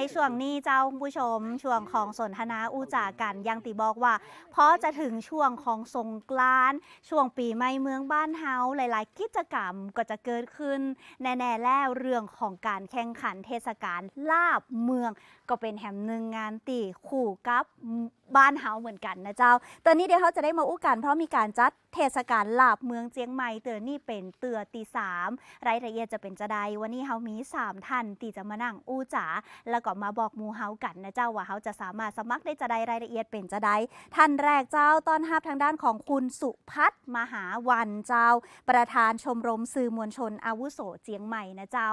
ในช่วงนี้เจ้าผู้ชม ช่วงของสนทนาอูจากันยังติบอกว่าเพราะจะถึงช่วงของสงกรานต์ช่วงปีใหม่เมืองบ้านเฮาหลาย ๆ กิจกรรมก็จะเกิดขึ้น แน่ ๆ แล้วเรื่องของการแข่งขันเทศกาลลาบเมือง ก็เป็นแหมหนึ่งงานตีคู่กับบ้านเฮาเหมือนกันนะเจ้า ตอนนี้เดี๋ยวเขาจะได้มาอู้กันเพราะมีการจัดเทศกาลลาบเมืองเจียงใหม่เตือนนี่เป็นเตือตีสามรายละเอียดจะเป็นจะใดวันนี้เฮามีสามท่านตีจะมานั่งอู้จ๋าแล้วก็มาบอกมูเฮากันนะเจ้าว่าเฮาจะสามารถสมัครได้จะใดรายละเอียดเป็นจะใดท่านแรกเจ้าต้อนรับทางด้านของคุณสุพัฒน์มหาวันเจ้า ประธานชมรมสื่อมวลชนอาวุโสเจียงใหม่นะเจ้า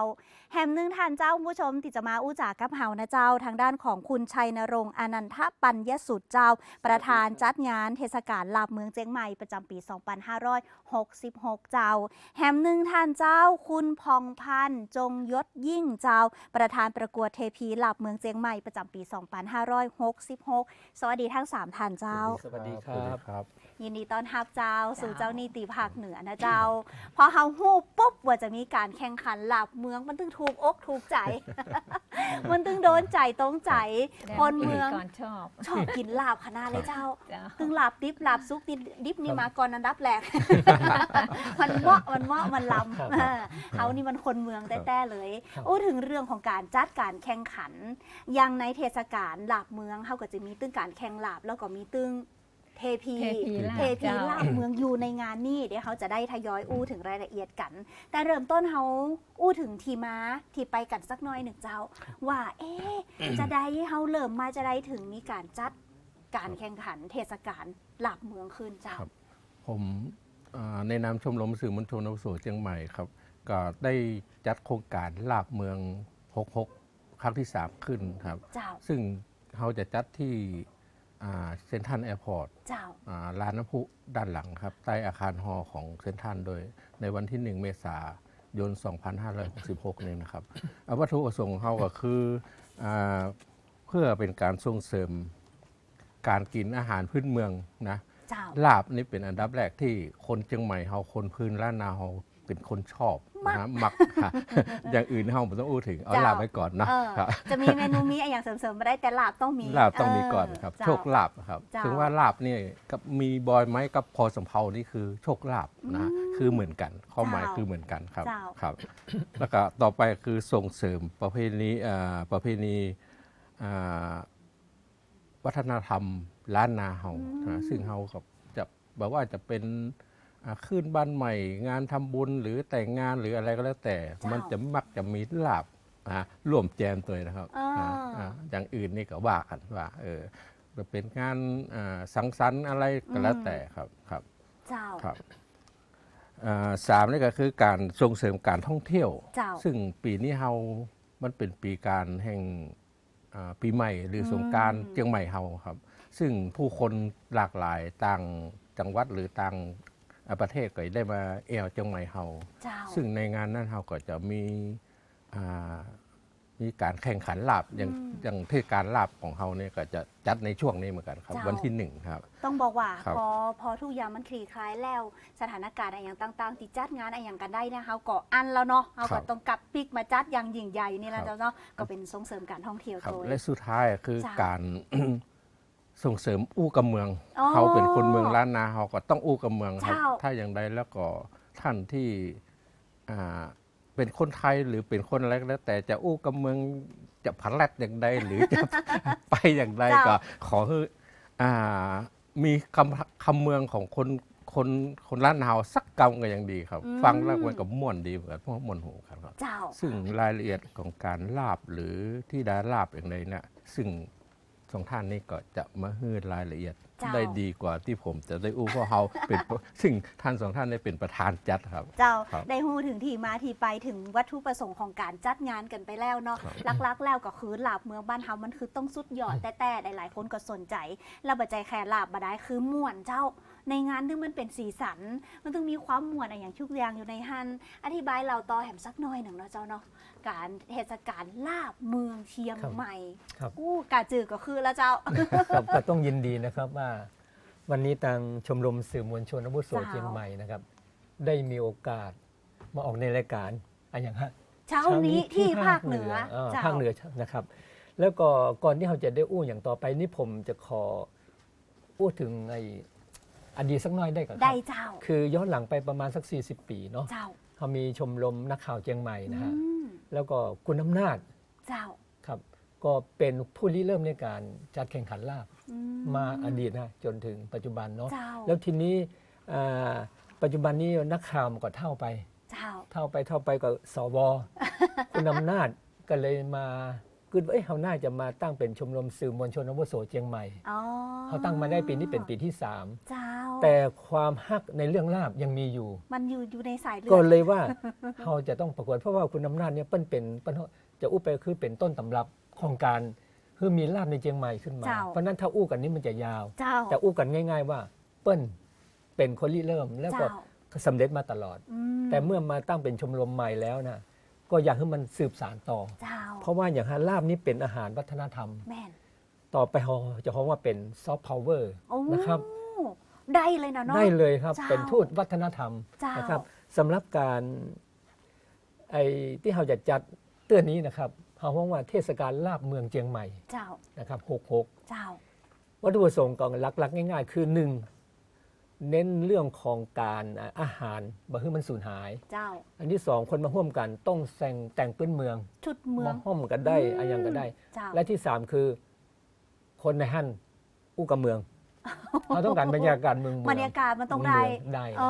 แหมหนึ่งท่านเจ้าผู้ชมที่จะมาอู้จากับเฮานะเจ้าทางด้านของคุณชัยนรงค์อนันทปัญญสุดเจ้า ประธานจัดงานเทศกาลลาบเมืองเจียงใหม่ประจำปี 2566 เจ้า แหมหนึ่งท่านเจ้า คุณพองพันธ์จงยศยิ่งเจ้า ประธานประกวดเทพีลาบเมืองเจียงใหม่ประจำปี 2566 สวัสดีทั้งสามท่านเจ้า สวัสดีครับครับ ยินดีต้อนรับเจ้า สู่เจ้านิติภาคเหนือนะเจ้า พอเฮาฮู้ปุ๊บว่าจะมีการแข่งขันหลับเมืองมันตึงถูกอกถูกใจมั นตึงโดนใจตรงใจ คนเมืองก่อนชอบ ชอบกินลาบขนาดเลยเจ้าจ้าตึงลาบดิบลาบซุกดิบดิบนี่มาก่อนอันดับแรกมันเหมาะมันเหมาะมันล้ำเออเฮานี่มันคนเมืองแต้ๆเลยครับอู้ถึงเรื่องของการจัดการแข่งขันอยังในเทศกาลลาบเมืองเฮาก็จะมีตึงการแข่งลาบแล้วก็มีตึง เทพีเทพีลาบเทพีเจ้าลาบเมืองอยู่ในงานนี่เดี๋ยวเขาจะได้ทยอยอู้ถึงรายละเอียดกัน แต่เริ่มต้นเขาอู้ถึงทีมาที่ไปกันสักหน้อยหนึ่งเจ้า ว่า เอ๊ะจะได้เขาเริ่มมาจะได้ถึงมีการจัดการแข่งขันเทศกาลลาบเมืองขึ้นเจ้า ครับ ผมอ่าในนามชมรมสื่อมวลชนอาวุโสเชียงใหม่ครับ ก็ได้จัดโครงการลาบเมือง 66 ครั้งที่ 3 ขึ้นครับ เจ้า ซึ่งเขาจะจัดที่ เซนทันแอร์พอร์ตเจ้าลานน้ำพุด้านหลังครับ ใต้อาคารฮอของเซนทันโดยในวันที่ 1 เมษายน 2566นี่นะครับอ่าวัตถุประสงค์ของเขาก็คืออาเพื่อเป็นการส่งเสริมการกินอาหารพื้นเมืองนะเจ้าลาบนี่เป็นอันดับแรกที่คนเชียงใหม่เฮาคนพื้นล้านนาเฮา เป็นคนชอบนะฮะมักค่ะอย่างอื่นเฮาไม่ต้องอู้ถึง เอาเจ้าลาบไว้ก่อนเนาะเออครับจะมีเมนูมีอะไรอย่างเสริมๆมาได้แต่ลาบต้องมีลาบต้องมีก่อนครับเจ้าโชคลาบครับเจ้าถึงว่าลาบนี่กับมีบอยไหมกับพอสำเพานี่คือโชคลาบนะอืมคือเหมือนกันข้อหมายเจ้าคือเหมือนกันครับเจ้าครับ แล้วก็ต่อไปคือส่งเสริมประเพณีอ่าประเพณีอ่าวัฒนธรรมล้านนาเฮานะซึ่งเฮากับจะแบบว่าจะเป็นอ่า ขึ้นบ้านใหม่ งานทำบุญหรือแต่งงานหรืออะไรก็แล้วแต่เจ้ามัมันจะมักจะมีลาบนะร่วมแจมตัวนะครับอ่าอ่าอ่าอย่างอื่นนี่ก็ว่ากันว่าเออจะเป็นงานอ่าสังสรรค์อะไรก็แล้วแต่ครับครับเจ้าครับอ่าสามนี่ก็คือการส่งเสริมการท่องเที่ยวเจ้าซึ่งปีนี้เฮามันเป็นปีการแห่งอ่าปีใหม่หรือสงกรารอืมเชียงใหม่เฮาครับ ซึ่งผู้คนหลากหลายต่างจังหวัดหรือต่างอ่า ประเทศก็ได้มาแอวเชียงใหม่เฮาเจ้า ซึ่งในงานนั้นเราก็จะมีอ่ามีการแข่งขันลาบอย่างอืม อย่างเทศกาลลาบของเราเนี่ยก็จะจัดในช่วงนี้เหมือนกันครับ เจ้า วันที่หนึ่งครับ ต้องบอกว่าครับ พอพอทุกอย่างมันคลี่คลายแล้ว สถานการณ์อะไรอย่างต่างๆที่จัดงานอะไรอย่างกันได้เนะเขาก็อันแล้วเนาะเขาครัก็บต้องกลับปิกมาจัดอย่างยิ่งใหญ่นี่แหละครับเนาะก็เป็นส่งเสริมการท่องเที่ยวครับโดย และสุดท้ายคือเจ้าการ ส่งเสริมอู้กับเมืองอ๋อเขาเป็นคนเมืองล้านนาเขาก็ต้องอู้กับเมืองครับ เจ้า ถ้าอย่างใดแล้วก็ท่านที่อ่าเป็นคนไทยหรือเป็นคนอะไรก็แล้ว แต่จะอู้กับเมืองจะพันแลดอย่างใดหรือจะ ไปอย่างใดก็ ขอให้อ่ามีคำคำเมืองของคนคนคนล้านนาสักกำก็ยังดีครับ อืม ฟังแล้วมันก็ม่วนดีเหมือนกันเพราะม่วนหูกันครับ เจ้า ซึ่งรายละเอียดของการลาบหรือที่ดาลาบอย่างไรเนี่ยซึ่ง สองท่านนี้ก็จะมาฮืดรายละเอียด เจ้า ได้ดีกว่าที่ผมจะได้อู้เพราะเขาเป็น ซึ่งท่านสองท่านได้เป็นประธานจัดครับ เจ้าครับได้ฮู้ถึงที่มาที่ไปถึงวัตถุประสงค์ของการจัดงานกันไปแล้วเนาะครับ ลักๆ แล้วก็คือลาบเมืองบ้านเฮามันคือต้องสุดยอดแต่แต่หลายๆคนก็สนใจแล้วบัจใจแค่ลาบบ่ได้คือม่วนเจ้า ในงานที่มันเป็นสีสัน มันต้องมีความม่วนอะไรอย่างทุกอย่างอยู่ในหันอธิบายเราต่อแหมสักหน่อยหนึ่งเนาะเจ้าเนาะ การเทศกาลลาบเมืองเชียงครับใหม่ครับ อู้กาจือก็คือแล้วเจ้า ครับก็ต้องยินดีนะครับว่า วันนี้ทางชมรมสื่อมวลชนอาวุโสเจ้าเชียงใหม่นะครับ ได้มีโอกาสมาออกในรายการอะไรอย่างฮะเช้านี้ที่ภาคเหนือเอ่อเจ้าภาคเหนือนะครับ แล้วก็ก่อนที่เราจะได้อู้อย่างต่อไปนี่ผมจะขออู้ถึงไอ้อดีตสักหน้อยได้กับคได้รับเจ้า คือย้อนหลังไปประมาณสัก 40 ปีเนาะเจ้าเขามีชมรมนักข่าวเชียงใหม่นะฮะอืม แล้วก็คุณอำนาจเจ้าครับ ก็เป็นผู้ริเริ่มในการจัดแข่งขันลาบอืมาอดีตนะจนถึงปัจจุบันเนาะเจ้าแล้วทีนี้อ่าปัจจุบันนี้นักข่าวมันก็เท่าไป เจ้า เท่าไปเท่าไปก็สว คุณอำนาจก็เลยมาคิดว่าเอ้ยเขาน่าจะมาตั้งเป็นชมรมสื่อมวลชนอาวุโสเชียงใหม่อ๋อเขาตั้งมาได้ปีนี้เป็นปีที่เจ้า3 แต่ความฮักในเรื่องลาบยังมีอยู่ มันอยู่อยู่ในสายเลืก็อดเลยว่าเขาจะต้องประกวดเพราะว่าคุณอำนาจเนี่ยเปิ้นเป็นเปิ้นจะอู้ไปคือเป็นต้นตำรับของการคือมีลาบในเชียงใหม่ขึ้นมา เจ้า เพราะฉะนั้นถ้าอู้กันนี้มันจะยาว เจ้าแต่อู้กันง่าย ๆ ว่า เปิ้นเป็นคนริเริ่มแล้วก็เจ้าสำเร็จมาตลอด อืแต่เมื่อมาตั้งเป็นชมรมใหม่แล้วนะก็อยากให้มันสืบสานต่อ เจ้าเพราะว่าอย่างฮาลาบนี่เป็นอาหารวัฒนธรรม แม่น ต่อไปเราจะเรียกว่าเป็นซอฟต์พาวเวอร์โอ้นะครับ ได้เลยนะเนาะ ได้เลยครับ เจ้าเป็นทูตวัฒนธรรมเจ้าน นะครับสำหรับการไอ้ที่เราจะจัดเตือนนี้นะครับเราว่าว่าเทศกาลลาบเมืองเชียงใหม่เจ้านะครับเจ้า66วัตถุประสงค์ก็หลักๆ ง่าย ๆ คือหนึ่งเน้นเรื่องของการอ่าอาหารบ่ให้มันสูญหาย เจ้า อันที่สองคนมาร่วมกันต้องแต่งแต่งปื้นเมืองชุดเมือมางห้อมกันได้อืม อะไรอย่างก็ได้ เจ้าและที่สามคือคนในฮั่นอู้กับเมือง เราต้องการบรรยากาศเมืองบรรยากาศมันต้องได้เมืได้เอ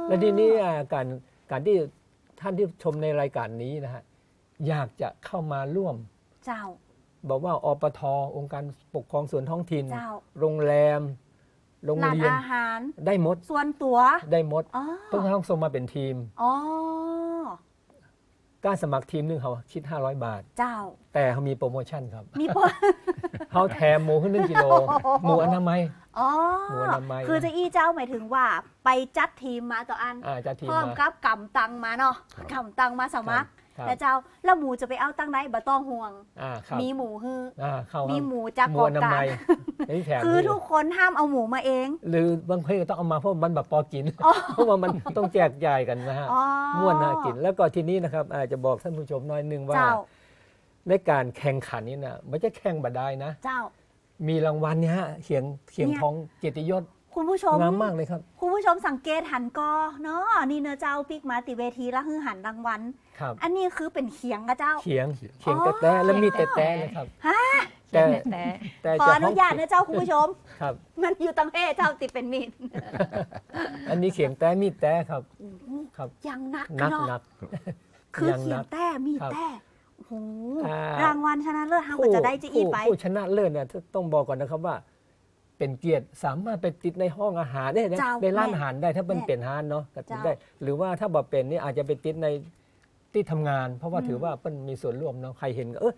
อและทีนี้อ่าการการที่ท่านที่ชมในรายการนี้นะฮะอยากจะเข้ามาร่วม เจ้า บอกว่าอปทองค์การปกครองส่วนท้องถิ่นเจ้าโรงแรม โรงร้านเรียนอาหาร ได้หมดส่วนตัว ได้หมดอ๋อต้องต้องส่งมาเป็นทีม อ๋อ การสมัครทีมหนึงเขาคิด 500 บาท เจ้า แต่เขามีโปรโมชั่นครับมีพเขาแถมหมูขึ้นหนึ่งกิโลหมูอนามัย อ๋อ หมู่อนามัย คือจะอี้เจ้าหมายถึงว่าไปจัดทีมมาต่ออันอาจะทีมพร้อมมา กับกำตังมาเนาะกำตังมาสมัคร ครับแล้วเจ้าแล้วหมูจะไปเอาตังไหนบ่ต้องห่วง อ่าครับมีหมูฮืออ่าเข้ามีครับหมูจากหมูกอองนากลามังยนี่แถมคือนี่ทุกคนห้ามเอาหมูมาเอง หรือบางเพก็ต้องเอามาเพราะมันแบบปอกิน เพราะว่ามันต้องแจกจ่ายกันนะฮะอ๋อม่วนน่ากิน แล้วก็ทีนี้นะครับอาจจะบอกท่านผู้ชมหน้อยหนึงว่าเจ้าในการแข่งขันนี้นะไม่ใช่แข่งบัดได้นะ เจ้า มีรางวัลเนี่ยฮะเขียงเขียงเนี่ยทองเกียรติยศ คุณผู้ชมงามมากเลยครับ คุณผู้ชมสังเกตหันกอเนาะนี่เนอะเจ้าปิกมาติเวทีแล้วฮือหันรางวัลครับ อันนี้คือเป็นเขียงกับเจ้า เขียงเขียงเขียงอ๋อแต้ๆแล้วมีแต้ๆนะครับฮะแต่แต่แต่ขอจะอนุญาตนะเจ้าคุณผู้ชมครับ มันอยู่ตังเพศเจ้าติดเป็นมีดอันนี้เขียงแต้มีดแต้ครับโอ้โหครับยังนักนักเนาะนักคือยังเขียนังกแต้มีดครับแต้โอ้โหอ่ารางวัลชนะเลิศห้างก็จะได้จะอีผู้ไปผู้ชนะเลิศเนี่ยต้องบอกก่อนนะครับว่า เป็นเกียรติสามารถไปติดในห้องอาหารได้นะเจ้าในร้านแม่อาหารได้ถ้าเป็นแม่เป็นฮานเนาะก็ติดเจ้าได้ หรือว่าถ้าบอกเป็นนี่อาจจะไปติดในที่ทำงาน เพราะว่าอืมถือว่าเป็นมีส่วนร่วมเนาะใครเห็นก็เออ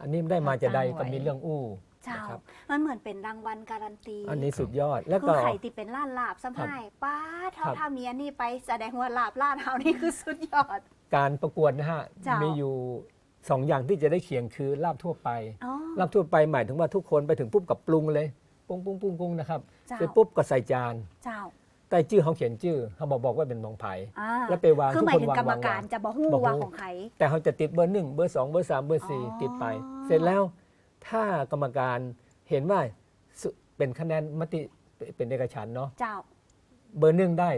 อันนี้ได้มาจะได้จ้างไว้ก็มีเรื่องอู้เจ้า นะครับมันเหมือนเป็นรางวัลการันตีอันนี้สุดยอดแล้วคืก็ อไข่ติเป็นล้านลาบซ้ำให้ป้าเท่าครับ ถ้ามีอันนี้ไปแสดงว่าลาบล้านเฮานี่คือสุดยอด การประกวดนะฮะเจ้ามี มีอยู่สองอย่างที่จะได้เขียงคือลาบทั่วไป อ๋อ ลาบทั่วไปหมายถึงว่าทุกคนไปถึงปุ๊บกับปรุงเลย ปรุงปรุงปรุงปรุงนะครับเจ้า เสร็จปุ๊บก็ใส่จาน เจ้าใต้ชื่อเขาเขียนชื่อเขาบอกบอกว่าเป็นของไผ่ อ่าแล้วไปวางคือทุกหมายคนถึงวางกรรมวางการวางจะบอกฮู้บ่ฮู้ว่าของใคร แต่เขาจะติดเบอร์หนึ่งเบอร์สองเบอร์สามเบอร์สี่อ๋อ ติดไป เสร็จแล้วถ้ากรรมการเห็นว่าสุเป็นคะแนนมติเป็นเอกฉันท์เนาะเจ้าเบอร์หนึ่งได้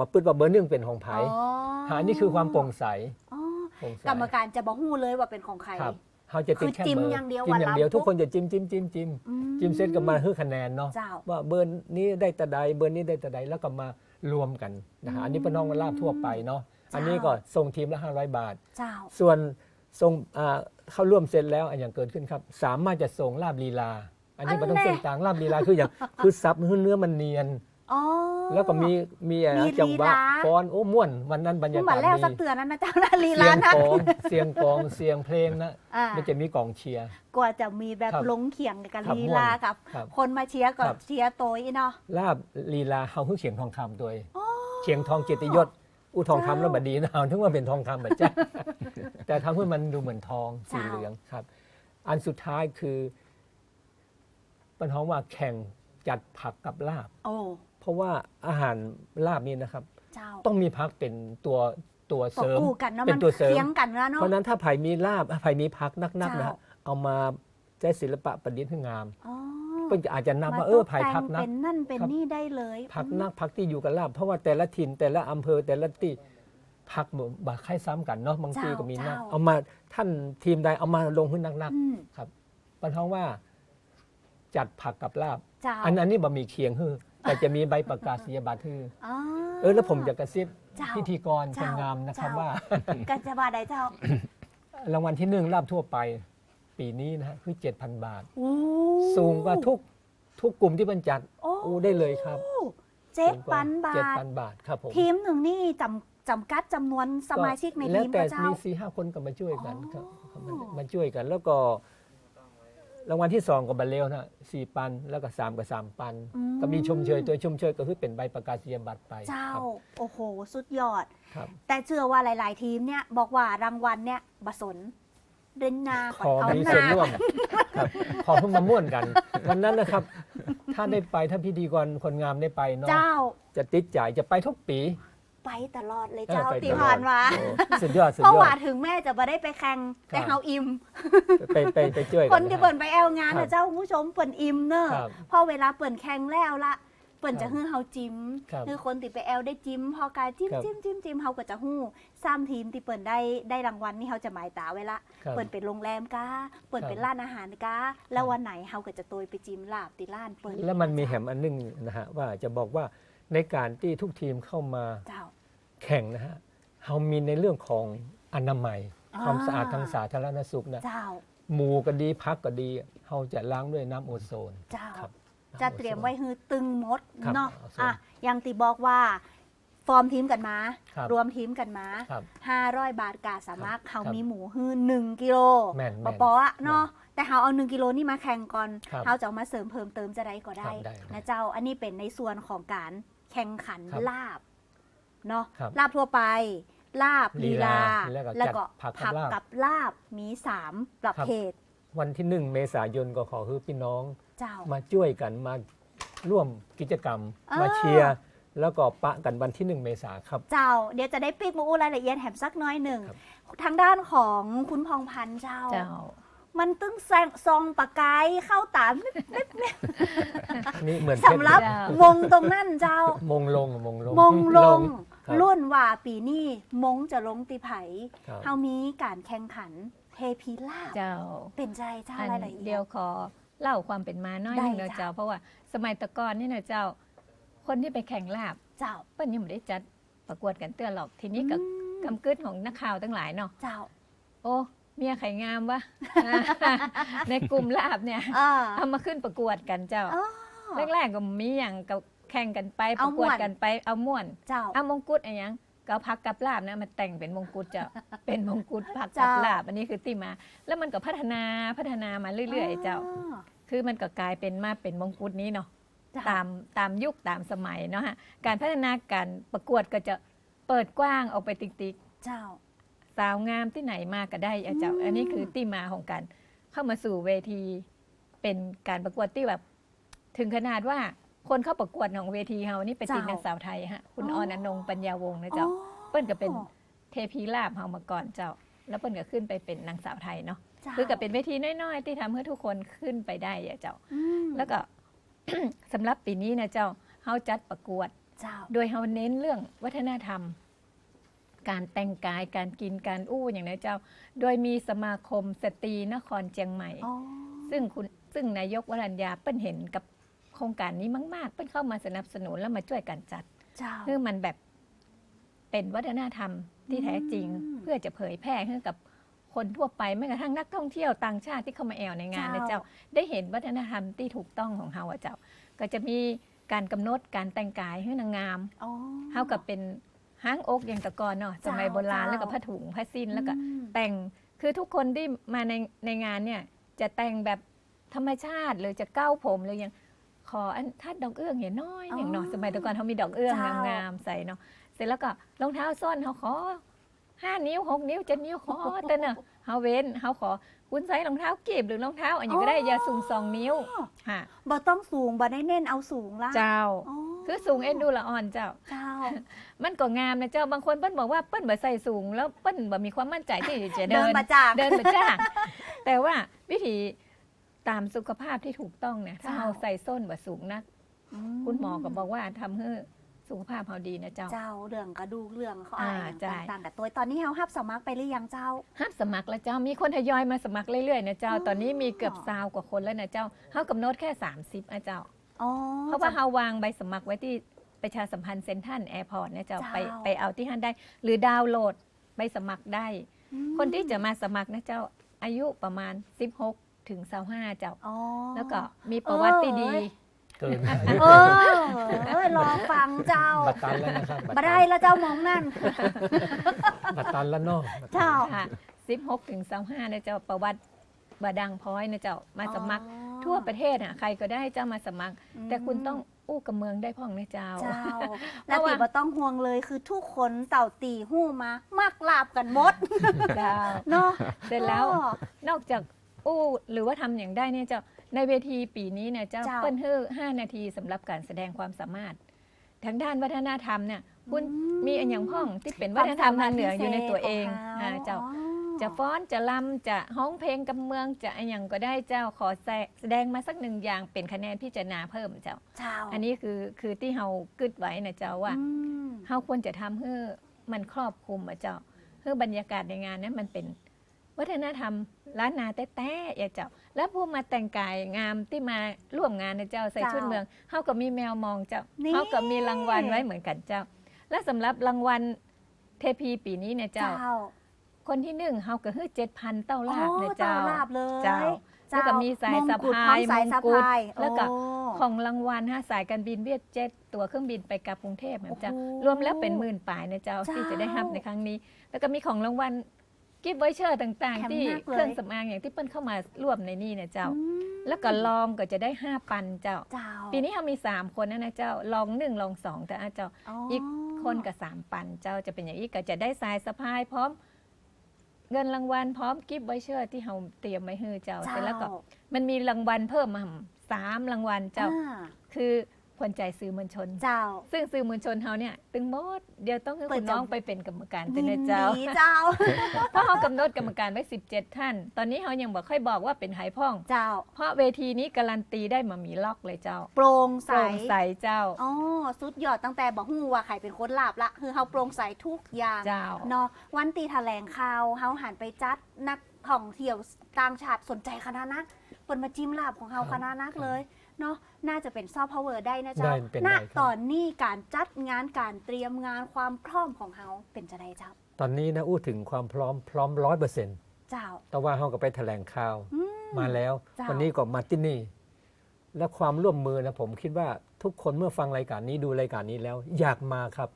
มาปึ๊ดว่าเบอร์หนึ่งเป็นของไผ่อ๋อหานี่คือความโปร่งใสอ๋อโปร่งใส กรรมการจะบอกฮู้เลยว่าเป็นของใคร ครับ เขาจะติดคือแค่จิ้มเบอร์อย่างเดียวจิ้มอย่างเดียววันละทุกคนจะจิ้มจิ้มจิ้มจิ้มอืจิ้มเสร็จก็มาให้คะแนนเนาะเจ้าว่าเบอร์นี้ได้แต่ใดเบอร์นี้ได้แต่ใดแล้วก็มารวมกันนะฮะอันนี้เป็นน้องลาบทั่วไปเนาะอันนี้ก็ส่งทีมละ500 บาทเจ้าส่วนส่งอ่าเข้าร่วมเสร็จแล้วอันอย่างเกิดขึ้นครับ สามารถจะส่งลาบลีลา อันนี้อันมันต้องแน่เส้นต่างลาบลีลาคืออย่างคือซับคือเนื้อมันเนียน อ๋อ แล้วก็มีมีอะไรมีนะจังหวะลีลา ฟ้อนโอ้ม่วนวันนั้นบรรคุยาณกาบัศตแล้วสักดีเตือนนั้นนะเจ้านะลีเสีลายงนะกลองเสียงกลองเสียงเพลงนะอ่ามันจะมีกองเชียร์ กว่าจะมีแบบครับลงเขียงกับครับลีลากับ ครับคนมาเชียร์กับครับ เชียร์โตยเนาะ ลาบลีลาเฮาคือเขียงทองคำตัวเองเขียงทองเกียรติยศอู้ทองคำแล้วบดีนะเอาถึงว่าเป็นทองคำแบบจ้า แต่ทำให้มันดูเหมือนทองสีเจ้าเหลืองครับ อันสุดท้ายคือปัญหาว่าแข่งจัดผักกับลาบ โอ้เพ ราะว่าอาหารลาบนี่นะครับ เจ้าต้องมีพักเป็นตัวตัวตเสริมกู้กันเนาะเป็มันนตัวเสริม เคียงกันแล้วเนาะ เพราะฉะนั้นถ้าไผ่มีลาบไผ่มีพักนักๆนะเจ้าฮะเอามาใจศิลปะประดิษฐ์ให้งามอ๋อเพิ่นจะอาจจะนับว่าเออภายพักนัก เป็นนั่นเป็นครับ นี่ได้เลยพักนักพักที่อยู่กับลาบเพราะว่าแต่ละถิ่นแต่ละอำเภอแต่ละที่พักบ่คล้ายซ้ำกันเนาะบางทีก็มีนักเอามาท่านทีมใดเอามาลงให้นักอืมๆครับปัญหาว่า จัดผักกับลาบ เจ้าอันอันนี้บะหมี่เคียงฮือ แต่จะมีใบประกาศนียบัตรฮืออ๋อ เออแล้วผมจะกระซิบเจ้าพิธีกรคเจ้า นงามนะครับเจ้าว่า กันจะบาได้เจ้ารางวัลที่หนึ่งลาบทั่วไปปีนี้นะฮะคือ 7,000 บาทโอ้สูงกว่าทุกทุกกลุ่มที่บรรจัดโอ้โอ้ได้เลยครับเจ็ดปันบาเจ็ดท พันบาทครับผมทีมหนึ่งนี่จำจำกัดจำนวนสมาชิกในแล้วทีมแต่พระเจ้า มีสี่ห้าคนก็มาช่วยกันอ๋อครับมามาช่วยกัน แล้วก็ รางวัลที่สองก็บัลเลวนะสี่ปันแล้วก็สามกับสามปัน อืม ก็มีชมเชยตัวชมเชยก็คือเป็นใบประกาศนียบัตรไปเจ้า ครับโอ้โห สุดยอด ครับ แต่เชื่อว่าหลาย ๆ ทีมเนี่ย บอกว่ารางวัลเนี่ยบสนเดินนาขอเอามีหส่วนนาร่วมครับขอเพิ่งมาม่วนกัน วันนั้นนะครับ ถ้าได้ไปถ้าพิธีกรคนงามได้ไปเนาะเจ้า จะติดใจจะไปทุกปี ไปตลอดเลยเออเจ้าไปตีตลอดผ่านมาโอ้สุดยอดสุดเพราะยอว่าดถึงแม่จะมาได้ไปแข่งครับแต่เฮาอิมไปไปไปช่วยกัคนที่ะเปิ่นไปแอลงานครันะบเจ้าคุณผู้ชมเปิ่นอิมเนอะครับพอเวลาเปิ่นแข่งแล้วละเปิ่นจะครับฮื้อเฮาจิ้มครับคือคนติดไปแอลได้จิ้ม พอกายจิ้มครับจิ้มจิ้มจิ้มเฮาก็จะฮู้ซ้ำทีมที่เปิ่นได้ได้รางวัลนี่เฮาจะหมายตาไว้ละครับเปิ่นเป็นโรงแรมกาเปิ่นครับเป็นร้านอาหารกาแล้ววันไหนเฮาก็จะโตยไปจิ้มลาบที่ร้านเปิ่นแล้วมันมีแหมอันนึงนะฮะว่าจะบอกว่าในการที่ทุกทีมเข้ามาเจ้า แข่งนะฮะเรามีในเรื่องของอนามัยอ่าความสะอาดทางสาธารณสุขนะเจ้า หมูก็ดีพักก็ดีเราจะล้างด้วยน้ำโอโซนเจ้า ครับจะเตรียมไว้ฮือตึงมดครับเนาะเอาส่วนอะอยังตีบอกว่าฟอร์มทีมกันมา ครับรวมทีมกันมาครับ500บาทกาสามารถเขาครับมีหมูฮือ1กิโลแม่นปแม่นปออะเนาะแต่เขาเอา1กิโลนี่มาแข่งก่อนครับเขาจะเอามาเสริมเพิ่มเติมจะได้ก็ได้ครับได้นะเจ้าอันนี้เป็นในส่วนของการแข่งขันครับ ลาบ เนาะครับลาบทั่วไป ลาบลีลาลีลาแล้แล้ววก็ก็จัดผัผักกกับลาบกับลาบมีสามประเภท วันที่หนึ่งเมษายนก็ขอคือพี่น้องเจ้ามาช่วยกันมาร่วมกิจกรรมอ่ามมาเชียร์แล้วก็ปะกันวันที่หนึ่งเมษาครับ เจ้า เดี๋ยวจะได้ปีกมาอู้รายละเอียดแถมสักน้อยหนึ่งครับทางด้านของคุณพองพันธ์เจ้าเจ้า มันตึ้งแซงซองปากกายเข้าตามนี่เหมือนสำหรับเจ้ามงตรงนั่นเจ้า มงลงมงลงมงลงครับรุ่นว่าปีนี้มงจะลงตีไผ่ครับเฮามีการแข่งขันเทพีลาบเจ้า เป็นใจเจ้าอันรายละเอียดเดียวขอเล่าความเป็นมาน้อยหนึงได้เนาะเจ้าเจ้า เพราะว่าสมัยแตะกอนนี่นะเจ้า คนที่ไปแข่งลาบ เจ้าเปิ้นยังไม่ได้จัดประกวดกันเตื้อหรอกทีนี้กับอืมกำกึดของนักข่าวทั้งหลายเนาะเจ้า โอ้ เมียไข่งามวะ ในกลุ่มลาบเนี่ยอ่าเอามาขึ้นประกวดกันเจ้า อ๋อ แรกๆก็มีอย่างกับแข่งกันไปปเอาระกวดม่วนกันไปเอาม่วน เจ้า เอามงกุฎอะไรยังก็เอาพักกับลาบนะมาแต่งเป็นมงกุฎเจ้า เป็นมงกุฎพักกับเจ้า ลาบอันนี้คือที่มา แล้วมันก็พัฒนาพัฒนามาเรื่อยๆเจ้า คือมันก็กลายเป็นมาเป็นมงกุฎนี้เนาะเจ้าตามตามยุคตามสมัยเนาะฮะการพัฒนาการประกวดก็จะเปิดกว้างออกไปติ๊กเจ้าๆ สาวงามที่ไหนมาก็ได้อะเจ้าอืมอันนี้คือที่มาของการเข้ามาสู่เวที เป็นการประกวดที่แบบ ถึงขนาดว่าคนเข้าประกวดของเวทีเฮานี่เป็นติดนางสาวไทยฮะคุณออนอนงปัญญาวงศ์นะเจ้าเปิ้ลก็เป็นเทพีลาบเฮามาก่อนเจ้า แล้วเปิ้ลก็ขึ้นไปเป็นนางสาวไทยเนาะจ้าคือกับเป็นเวทีน้อยๆ ที่ทำให้ทุกคนขึ้นไปได้อะเจ้าอืมแล้วก็สำหรับปีนี้นะเจ้าเฮาจัดประกวดเจ้าโดยเฮาเน้นเรื่องวัฒนธรรม การแต่งกายการกินการอู้อย่างนี้เจ้า โดยมีสมาคมสตรีนครเชียงใหม่อ๋อซึ่งคุณซึ่งนายกวรัญญาเปิ้นเห็นกับโครงการนี้มาก ๆ เปิ้นเข้ามาสนับสนุนแล้วมาช่วยกันจัดเจ้าเพื่อมันแบบเป็นวัฒนธรรมที่แท้จริงอืมเพื่อจะเผยแพร่ให้กับคนทั่วไปแม้กระทั่งนักท่องเที่ยวต่างชาติที่เข้ามาแอลในงานนะเจ้าเจ้า ได้เห็นวัฒนธรรมที่ถูกต้องของเฮาอะเจ้า ก็จะมีการกำหนดการแต่งกายให้นางงามอ๋อเฮากับเป็น ห้างอกอย่างแตะกอนเนาะสเจ้ามัยโบราณเจ้าแล้วก็ผ้าถุงผ้าสิ้นแล้วก็อืมแต่งคือทุกคนที่มาในในงานเนี่ยจะแต่งแบบธรรมชาติหรือจะเก้าผมหรือยังขออันทัดดอกเอื้องอย่างน้อยอย่างเนาะอ๋อสมัยแตะกอนเขามีดอกเอื้องเจ้างามๆใส่เนาะเสร็จแล้วก็รองเท้าส้นเขาขอห้านิ้วหกนิ้วเจ็ดนิ้วขอแต่เนาะเฮาเว้นเฮาขอคุณใส่รองเท้ากีบหรือรองเท้าอันนี้ก็ได้อย่าสูงสองนิ้วฮะบ่ต้องสูงบ่ได้เน้นเอาสูงละเจ้าอ๋อ คือสูงเอ็นดูละอ่อนเจ้า เจ้า มันก็งามนะเจ้า บางคนเปิ้นบอกว่าเปิ้นบ่ใส่สูง แล้วเปิ้นบ่มีความมั่นใจที่จะเดิเดินนมาจากเดินมาจ้างแต่ว่าวิธีตามสุขภาพที่ถูกต้องเนี่ยถ้าเจ้าเราใส่ส้นบ่สูงนัก คุณหมอก็บอกว่าทำให้สุขภาพเราดีนะเจ้า เจ้าเรื่องกระดูกเรื่องเขาอ่าอะไรใช่ต่างๆกับตัวตอนนี้เฮาฮับสมัครไปหรือยังเจ้าห้ามสมัครแล้วเจ้ามีคนทยอยมาสมัครเรื่อยๆนะเจ้าอ๋อตอนนี้มีเกือบซาวกว่าคนแล้วนะเจ้าเขากำหนดแค่ 30นะเจ้า อ๋อเพราะว่าเขาวางใบสมัครไว้ที่ประชาสัมพันธ์เซ็นทรัลแอร์พอร์ตเนี่ยเจ้าเจ้าไปไปเอาที่ท่านได้ หรือดาวน์โหลดใบสมัครได้อืมคนที่จะมาสมัครนะเจ้าอายุประมาณ 16 ถึง25เจ้าอ๋อแล้วก็มีประวัติที่ดีเอ้ยเกินเออเอ้ยรอฟังเจ้าบัตรตันแล้วนะครับบ่ได้แล้วเจ้ามองนั่นบัตรตันแล้วเนาะเจ้าค่ะ16ถึง25นะเจ้าประวัติบาดังพร้อยนะเจ้ามาสมัครอ๋อ ทั่วประเทศอะใครก็ได้เจ้ามาสมัครมแต่คุณต้องอู้กับเมืองได้พ่องนะเจ้า เจ้าเพแล้วราะว่าตีบ่ต้องห่วงเลยคือทุกคนเต่าตีหู้มามักลาบกันหมดเจ้าเนาะเสร็จแล้วอ๋อนอกจากอู้หรือว่าทำอย่างได้เนี่ยเจ้าในเวทีปีนี้เนี่ยเจ้าเจ้าเปิ้ลเฮือห้านาทีสำหรับการแสดงความสามารถ ทางด้านวัฒนธรรมเนี่ยคุณอืมมีอันอย่างพ่องที่เป็นวัฒนธรรมทางเหนืออยู่ในตัวเองความสามารถพิเศษอ่าของเจ้าอ๋อ จะฟ้อนจะลำจะฮ้องเพลงกับเมืองจะอันอย่างก็ได้เจ้าขอแสแสดงมาสักหนึ่งอย่างเป็นคะแนนพิจารณาเพิ่มเจ้า เจ้า อันนี้คือคือที่เฮากึดไว้นะเจ้าว่าอืมเฮาควรจะทำให้มันครอบคลุมอะเจ้าให้บรรยากาศในงานนั้นมันเป็นวัฒนธรรมล้านนาแต้ๆอย่าเจ้า แล้วผู้มาแต่งกายงามที่มาร่วมงานนะเจ้าใส่ชุดเมืองเฮาก็มีแมวมองเจ้านี่เฮาก็มีรางวัลไว้เหมือนกันเจ้า และสำหรับรางวัลเทพีปีนี้เนี่ยเจ้า คนที่หนึ่งเฮาก็คือเจ็ดพันเต้าลาบอ๋อนะเจ้าลาบเลยเจ้าแล้วก็มีสายสะพายมงกุฎพร้อมสายสะมงกุฎพายแล้วก็โอ้ของรางวัลฮะสายการบินเวียดเจ็ตตั๋วเครื่องบินไปกลับกรุงเทพนะเจ้าโอ้โหรวมแล้วเป็นหมื่นปลายนะเจ้าเจ้าที่จะได้รับในครั้งนี้ แล้วก็มีของรางวัลกิฟต์ไวเชอร์ต่างแถมๆที่มากเลยเครื่องสำอางอย่างที่เปิ้ลเข้ามาร่วมในนี่นะเจ้าอืมแล้วก็ลองก็จะได้ 5 ปันเจ้าเจ้า ปีนี้เรามี 3 คนนะนะเจ้าลองหนึ่งลองสองแต่อาเจ้าอีกคนกับสามปันเจ้าจะเป็นอย่างนี้ก็จะได้สายสะพายพร้อม เงินรางวัลพร้อมกิฟต์ไวเชอร์ที่เราเตรียมไว้ให้เจ้าเสร็จแล้วก็มันมีรางวัลเพิ่มมาสามรางวัลเจ้าอ่คือ คนใจสื่อมวลชน เจ้า ซึ่งสื่อมวลชนเขาเนี่ยตึงหมดเดี๋ยวต้องให้เปิคุดณจำน้องไปเป็นกรรมการเป็นยินะนเจ้าดีเจ้าเพราะเขากำหนดกรรมการไว้ 17 ท่าน ตอนนี้เขายังบอกค่อยบอกว่าเป็นไหพ่อง เจ้า เพราะเวทีนี้การันตีได้มามีล็อกเลยเจ้า โปร่งใส โปร่งใสเจ้า อ๋อสุดยอดตั้งแต่บอกฮู้ว่าใครเป็นคนลาบละ คือเฮาโปร่งใสทุกอย่าง เจ้า เนาะวันตีแถลงข่าวเฮาหันไปจัดนักท่องเที่ยวต่างชาติสนใจคณะนักเปิดมาจิ้มลาบของเฮาครับคณะนักเลย เนาะน่าจะเป็นซอฟต์พาวเวอร์ได้นะได้เจ้าเป็นณได้ครับ ตอนนี้การจัดงานการเตรียมงานความพร้อมของเฮาเป็นจะได้เจ้าตอนนี้นะอู้ถึงความพร้อมพร้อมร้อยเปอร์เซ็นต์เจ้า แต่ว่าเขาก็ไปแถลงข่าวอืม มาแล้วเจ้าวันนี้ก็มาที่นี่ และความร่วมมือนะผมคิดว่าทุกคนเมื่อฟังรายการนี้ดูรายการนี้แล้ว อยากมาครับ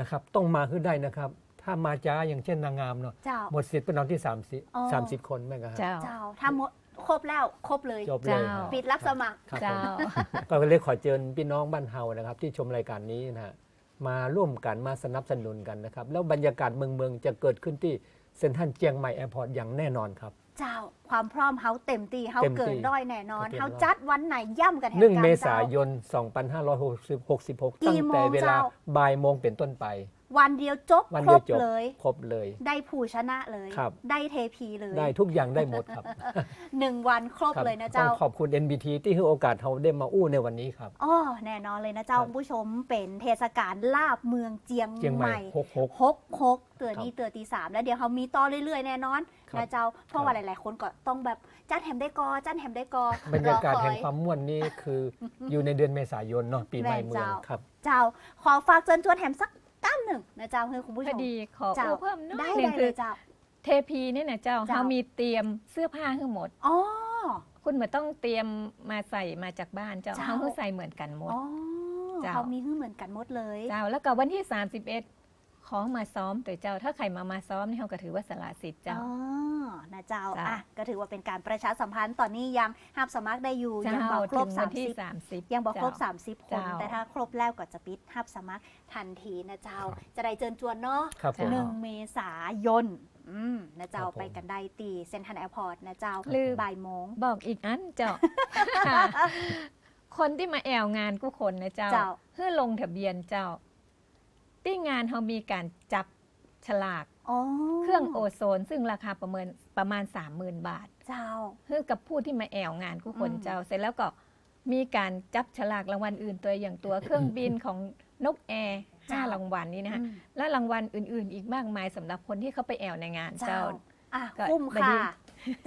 นะครับ ต้องมาขึ้นได้นะครับ ถ้ามาจ้าอย่างเช่นนางงามเนาะเจ้า หมดสิทธิ์เป็นตอนที่อ๋อ30 30 คนแม่งครับ เจ้า เจ้าถ้าหมด ครบแล้วครบเลยจบเลยเจ้าครับปิดรับสมัคร ครับเจ้าผมก็เลยขอเชิญพี่น้องบ้านเฮานะครับ ที่ชมรายการนี้นะฮะมาร่วมกันมาสนับสนุนกันนะครับ แล้วบรรยากาศเมืองเมืองๆจะเกิดขึ้นที่เซ็นทรัลเจียงใหม่แอร์พอร์ตอย่างแน่นอนครับ เจ้าความพร้อมเฮาเต็มตีเฮาเต็มที่เกินด้อยแน่นอนเต็มที่เฮาจัดวันไหนย่ำกันแห่หนึ่งกัเมจ้ษายน 2566 กี่ตั้งแต่โมงเวลาเจ้า บ่ายโมงเป็นต้นไป วันเดียวจบวันครเดียวบจบเลย ครบเลย ได้ผู้ชนะเลย ครับ ได้เทพีเลยได้ทุกอย่างได้หมดครับหนึ่งวันครบครับเลยนะต้อเจ้า งขอบคุณ NBT ที่ให้โอกาสเราได้มาอู้ในวันนี้ครับอ๋อแน่นอนเลยนะเจ้าครับ คุณผู้ชมเป็นเทศกาลลาบเมืองเจียงเจียงใหใหม่ ม่66ฮกฮกเตือนนี้เตือนตีสามแล้วเดี๋ยวเขามีต่อเรื่อยๆ แน่นอนครับนะเจ้า เพราะว่าหลายๆ คนก็ต้องแบบจัดแฮมได้กอจัดแฮมได้กอบรรยากาศแห่งรอความม่วนนี้คือ อยู่ในเดือนเมษายนเนาะปีใหม่แม่นเมืองเจ้า ครับ เจ้า ขอฝากเชิญชวนแฮมสักตั้ม หนึ่งนะเจ้าเพื่อคุณผู้พชอมดีขอเจ้า อู้เพิ่มน้อได้ยหนึ่ได้งเลคือยเจ้า เทพีเนี่ยนะเจ้าเจ้า เขามีเตรียมเสื้อผ้าให้หมด อ๋อ คุณเหมือนต้องเตรียมมาใส่มาจากบ้านเจ้าเจ้า เขาคือใส่เหมือนกันหมด อ๋อเจ้า เขามีให้เหมือนกันหมดเลย เจ้าแล้วก็วันที่ 31 ของมาซ้อมตัวเจ้า ถ้าใครมามาซ้อมนี่เขาก็ถือว่าสละสิทธิ์เจ้าอ๋อนะเจ้าเจ้าอะก็ถือว่าเป็นการประชาสัมพันธ์ตอนนี้ยังห้ามสมัครได้อยู่เจ้ายังบอกครถึบงวันที่30 30ยังบอกครบเจ้า30 คนเจ้าแต่ถ้าครบแล้วก็จะปิดฮับสมัครทันทีนะเจ้า จะได้เชิญชวนเนาะครับผมหนึ่งเมษายนอืมนะเจ้าครับผมไปกันได้ตีเซนทันแอร์พอร์ตนะเจ้าลืมบ่ายโมงบอกอีกอันเจ้าคนที่มาแอวงานกู้คนนะเจ้าเจ้าเพื่อลงทะเบียนเจ้า ที่งานเขามีการจับฉลากอ๋อเครื่องโอโซน ซึ่งราคาประเมินประมาณ 30,000 บาท เจ้าเพื่อกับผู้ที่มาแอวงานกู้คนอืมเจ้า เสร็จแล้วก็มีการจับฉลากรางวัลอื่นตัวอย่างตัวเครื่องบินของนกแอร์ห้ารางวัลนี้นะฮะอืมและรางวัลอื่น ๆ อีกมากมายสำหรับคนที่เขาไปแอวในงานเจ้าเจ้าอะก็คุ้มบัดนี้ค่ะ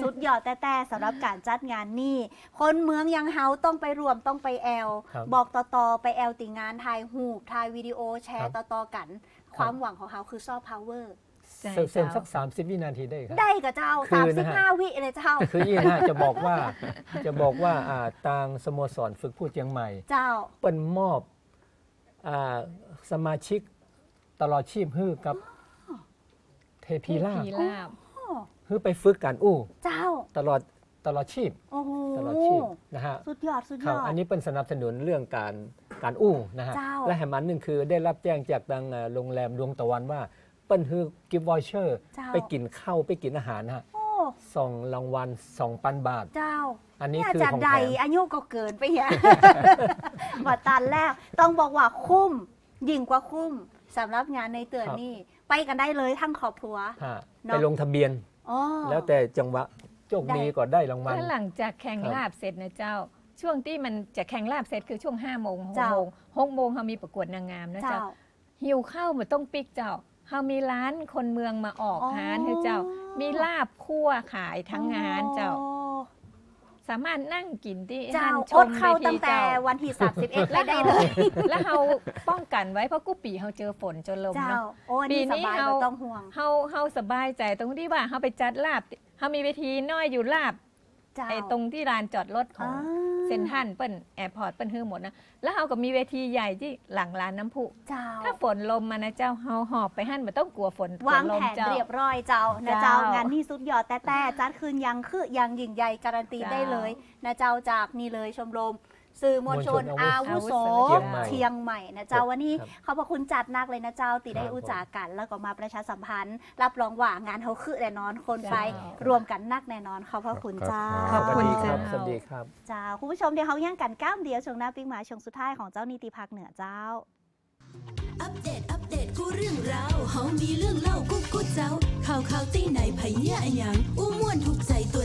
สุดยอดแต่แต่สำหรับการจัดงานนี่ คนเมืองยังเฮาต้องไปรวมต้องไปแอล ครับบอกต่อๆไปแอลติงานถ่ายหูปถ่ายวิดีโอแชครัร์บต่อๆกัน ความหวังของเขาคือซอฟต์พาวเวอร์ใช่เสริมเสริมเจ้าสัก 30 วินาทีได้ครับ ได้กับเจ้า คือนะฮะ 35 วิเลยเจ้า คืออีนะฮะจะบอกว่าจะบอกว่าอ่าทางสโมสรฝึกพูดเชียงใหม่ เจ้า เปิ้นมอบอาสมาชิกตลอดชีพฮื้อกับเทพีลาบพีลาบ ฮื้อไปฝึกการอู้ เจ้า ตลอดตลอดชีพ โอ้โหตลอดชีพนะฮะสุดยอด สุดคยรับอดอันนี้เป็นสนับสนุนเรื่องการการอู้นะฮะเจ้า และแหมันหนึ่งคือได้รับแจ้งจากทางเอ่อโรงแรมดวงตะวันว่าเปิ้นฮือกิฟต์วอเชอร์ เจ้าไปกินข้าวไปกินอาหารนะฮะโอ้ สองรางวัลสองพันบาท เจ้าอันนี้เนี่ยคือจะของใดแถม อายุก็เกินไปเหี้ยมาตันแล้ว ต้องบอกว่าคุ้ม ยิ่งกว่าคุ้มสำหรับงานในเตือนนี่ ไปกันได้เลยทั้งครอบครัว ฮะเนอะ ไปลงทะเบียน อ๋อแล้วแต่จังหวะโชคดีก็ได้รางวัล แล้วหลังจากแข่งครับ ลาบเสร็จนะเจ้า ช่วงที่มันจะแข่งลาบเสร็จคือช่วง5้าโมงหกเจ้า โมงหกโมงเขามีประกวดนางงามนะเจ้า เจ้า หิวข้าวมันต้องปิกเจ้าเขามีร้านคนเมืองมาออกอ๋อหานให้เจ้า มีลาบคั่วขายทั้งงานเจ้า อ๋อ สามารถนั่งกินที่เจ้าห้นชอมดเข้าวทีตั้งแต่เจ้าวันที่ 31ไปได้เลย แล้วเราป้องกันไว้เพราะกู้ปีเขาเจอฝนจนลมเจ้าเนาะโอ้อันนี้ปีสนี้บายเอาไม่ต้องห่วงเฮาเฮาสบายใจตรงที่ว่าเฮาไปจัดลาบเฮามีเวทีน้อยอยู่ลาบ เจ้า ไอ้ตรงที่ลานจอดรถของอ่า เซ็นทรัลเปิ้นแอร์พอร์ตเปิ้นฮือหมดนะ แล้วเฮาก็มีเวทีใหญ่ที่หลังร้านน้ำพุเจ้า ถ้าฝนลมมานะเจ้าเฮาหอบไปหั่นบ่ต้องกลัวฝนฝวานงลแผมนเจ้าเรียบร้อยเจ้านะเจ้าเจ้างานที่สุดยอดแต่แต่จัดคืนยังคือยังยิ่งใหญ่การันตีเจ้า ได้เลยนะเจ้าจากนี่เลยชมรม สื่อมวลชนมวลชนอาอาวุวุโสโสเชียงใหม่เชียงใหม่นะเจ้าวันนี้ครับขอบพระคุณจัดนักเลยนะเจ้าตีได้ครับอุจจากัน แล้วก็มาประชาสัมพันธ์ รับรองว่างานเขาคือแน่นอนคนไปเจ้ารวมกันนักแน่นอนขอบพระคุณเจ้า ขอบคุณสวัสดีครับเจ้าสวัสดีครับ เจ้าคุณผู้ชมเดี๋ยวเขาย่างกันก้ามเดียวช่วงหน้าปิ๊กหมาช่วงสุดท้ายของเจ้านิติพักเหนือเจ้า อัปเดต อัปเดต กูเรื่องราวเฮามีเรื่องเล่ากูกูเจ้า ข่าวข่าวตีไหนไผเนี่ยอะหยังอู้ม่วนถูกใจตัว